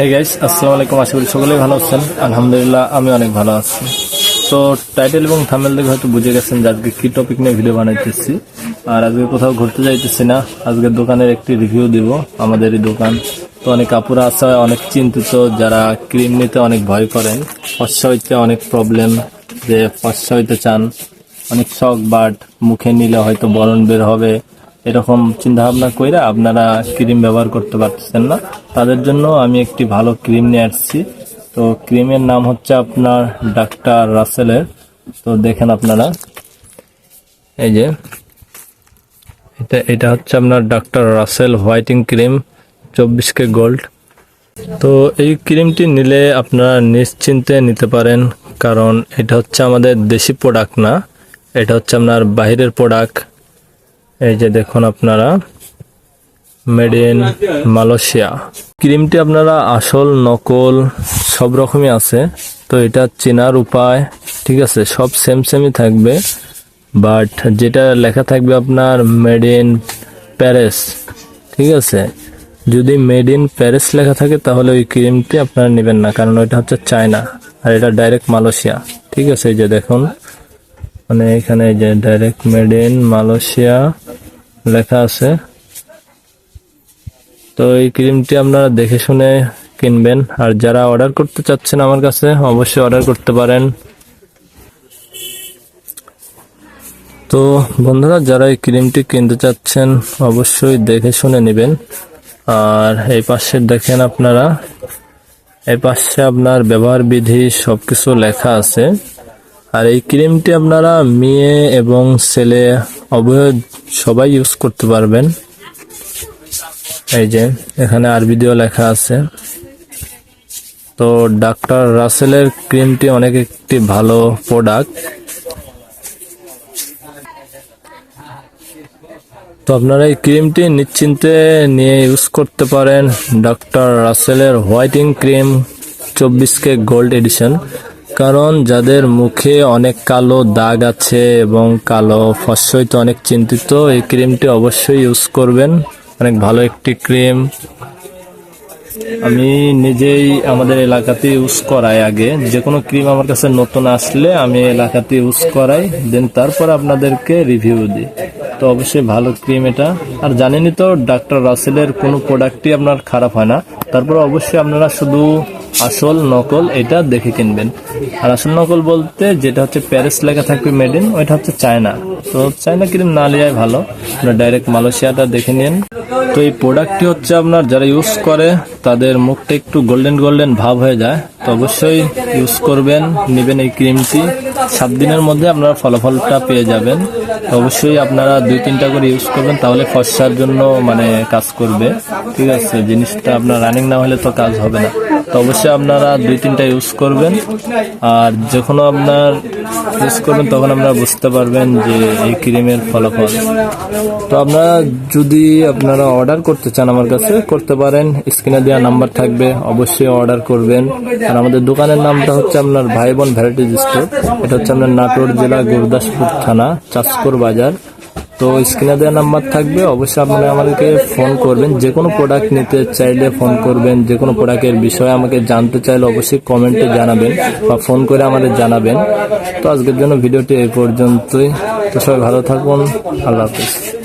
Hey guys আসসালামু আলাইকুম। আশা সকলেই ভালো আছেন। আলহামদুলিল্লাহ, আমি অনেক ভালো আছি। তো টাইটেল এবং থামেল দেখে হয়তো বুঝে গেছেন টপিক নিয়ে ভিডিও বানাইতেছি। আর আজকে কোথাও ঘুরতে যাইতেছি না। আজকে দোকানের একটি রিভিউ দিব আমাদেরই দোকান। তো অনেক কাপড় আছে, অনেক চিন্তিত, যারা ক্রিম নিতে অনেক ভয় করেন। ফর্সা হইতে অনেক প্রবলেম যে ফর্সা হইতে চান। অনেক শখ, বাট মুখে নিলে হয়তো বরণ বের হবে। এরকম চিন্তা ভাবনা কইরা আপনারা ক্রিম ব্যবহার করতে পারতেছেন না। তাদের জন্য আমি একটি ভালো ক্রিম নিয়ে আসছি। তো ক্রিমের নাম হচ্ছে আপনার ডাক্তার রাসেলের। তো দেখেন আপনারা। এই যে, এটা এটা হচ্ছে আপনার ডাক্তার রাসেল হোয়াইটিং ক্রিম, চব্বিশ কে গোল্ড। তো এই ক্রিমটি নিলে আপনারা নিশ্চিন্তে নিতে পারেন, কারণ এটা হচ্ছে আমাদের দেশি প্রোডাক্ট না। এটা হচ্ছে আপনার বাইরের প্রোডাক্ট এই যে দেখুন আপনারা মেড ইন মালয়েশিয়া ক্রিমটি আপনারা আসল, নকল, সব রকমই আছে। তো এটা চেনার উপায়, ঠিক আছে, সব সেম সেমই থাকবে। বাট যেটা লেখা থাকবে আপনার মেড ইন প্যারিস ঠিক আছে? যদি মেড ইন প্যারিস লেখা থাকে, তাহলে ওই ক্রিমটি আপনারা নেবেন না। কারণ ওইটা হচ্ছে চায়না, আর এটা ডাইরেক্ট মালয়েশিয়া ঠিক আছে? এই যে দেখুন। মানে এখানে যে ডাইরেক্ট মেড ইন মালয়েশিয়া লেখা আছে। তো এই ক্রিমটি আপনারা দেখে শুনে কিনবেন। আর যারা অর্ডার করতে চাচ্ছেন আমার কাছে, অবশ্যই অর্ডার করতে পারেন। তো বন্ধুরা, যারা এই ক্রিমটি কিনতে চাচ্ছেন, অবশ্যই দেখে শুনে নেবেন। আর এই পাশে দেখেন আপনারা, এই পাশে আপনার ব্যবহার বিধি সবকিছু লেখা আছে। আর এই ক্রিমটি আপনারা মেয়ে এবং ছেলে উভয় সবাই ইউজ করতে পারবেন। এই যে, এখানে আরবি দিয়েও লেখা আছে। তো ডাক্তার রাসেলের ক্রিমটি অনেক একটি ভালো প্রোডাক্ট তো আপনারা এই ক্রিমটি নিশ্চিন্তে নিয়ে ইউজ করতে পারেন ডক্টর রাসেলের হোয়াইটিং ক্রিম চব্বিশ কে গোল্ড এডিশন কারণ যাদের মুখে অনেক কালো দাগ আছে এবং কালো ফসই তো অনেক চিন্তিত, এই ক্রিমটি অবশ্যই ইউজ করবেন। অনেক ভালো একটি ক্রিম। আমি নিজেই আমাদের এলাকাতে ইউজ করাই আগে। যে কোনো ক্রিম আমার কাছে নতুন আসলে আমি এলাকাতে ইউজ করাই, দেন তারপর আপনাদেরকে রিভিউ দিই। তো অবশ্যই ভালো ক্রিম এটা। আর জানেনই তো ডাক্তার রাসেলের কোনো প্রোডাক্টই আপনার খারাপ হয় না। তারপর অবশ্যই আপনারা শুধু আসল নকল এটা দেখে কিনবেন। আর আসল নকল বলতে যেটা হচ্ছে প্যারিস লেখা থাকবে মেড ইন ওইটা হচ্ছে চায়না তো চায়না ক্রিম না নেওয়াই ভালো। আপনার ডাইরেক্ট মালয়েশিয়াটা দেখে নিন। তো এই প্রোডাক্টটি হচ্ছে আপনার যারা ইউজ করে, তাদের মুখটা একটু গোল্ডেন গোল্ডেন ভাব হয়ে যায়। তো অবশ্যই ইউজ করবেন, নেবেন এই ক্রিমটি। সাত দিনের মধ্যে আপনারা ফলাফলটা পেয়ে যাবেন। অবশ্যই আপনারা দুই তিনটা করে ইউজ করবেন, তাহলে ফর্সার জন্য মানে কাজ করবে। ঠিক আছে, জিনিসটা আপনার রানিং না হলে তো কাজ হবে না। তো অবশ্যই আপনারা দুই তিনটা ইউজ করবেন। আর যখন আপনার ইউজ করবেন, তখন আপনারা বুঝতে পারবেন যে এই ক্রিমের ফলাফল। তো আপনারা যদি আপনারা অর্ডার করতে চান আমার কাছে, করতে পারেন। স্ক্রিনে দেওয়া নাম্বার থাকবে, অবশ্যই অর্ডার করবেন। আর আমাদের দোকানের নামটা হচ্ছে আপনার ভাই বোন ভ্যারাইটিজ স্টোর। এটা হচ্ছে আপনার নাটোর জেলা, গুরদাসপুর থানা চাষকর বাজার। তো স্ক্রিনে দেওয়া নাম্বার থাকবে, অবশ্যই আপনারা আমাদেরকে ফোন করবেন। যে কোনো প্রোডাক্ট নিতে চাইলে ফোন করবেন যে কোনো প্রোডাক্টের বিষয়ে আমাকে জানতে চাইলে অবশ্যই কমেন্টে জানাবেন বা ফোন করে আমাদের জানাবেন। তো আজকের জন্য ভিডিওটি এই পর্যন্তই। তো সবাই ভালো থাকুন, আল্লাহ হাফিজ।